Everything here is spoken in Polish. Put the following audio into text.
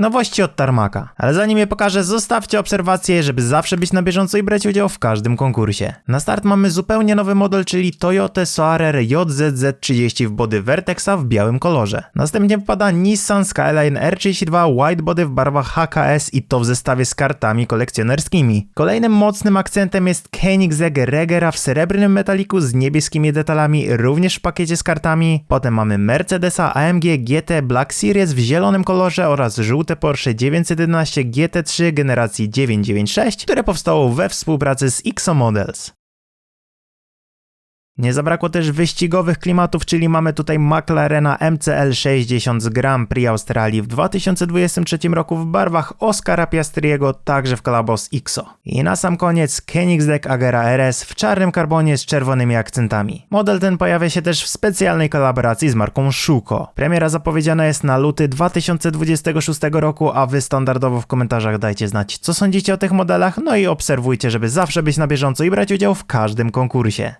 Nowości od Tarmaka. Ale zanim je pokażę, zostawcie obserwację, żeby zawsze być na bieżąco i brać udział w każdym konkursie. Na start mamy zupełnie nowy model, czyli Toyota Soarer JZZ30 w body Vertexa w białym kolorze. Następnie wpada Nissan Skyline R32 Widebody w barwach HKS i to w zestawie z kartami kolekcjonerskimi. Kolejnym mocnym akcentem jest Koenigsegg Regera w srebrnym metaliku z niebieskimi detalami, również w pakiecie z kartami. Potem mamy Mercedesa AMG GT Black Series w zielonym kolorze oraz żółte Porsche 911 GT3 generacji 996, które powstało we współpracy z XO Models. Nie zabrakło też wyścigowych klimatów, czyli mamy tutaj McLarena MCL 60 z Grand Prix Australii w 2023 roku w barwach Oscara Piastriego, także w kolabo z XO. I na sam koniec Koenigsegg Agera RS w czarnym karbonie z czerwonymi akcentami. Model ten pojawia się też w specjalnej kolaboracji z marką Szuko. Premiera zapowiedziana jest na luty 2026 roku, a wy standardowo w komentarzach dajcie znać, co sądzicie o tych modelach, no i obserwujcie, żeby zawsze być na bieżąco i brać udział w każdym konkursie.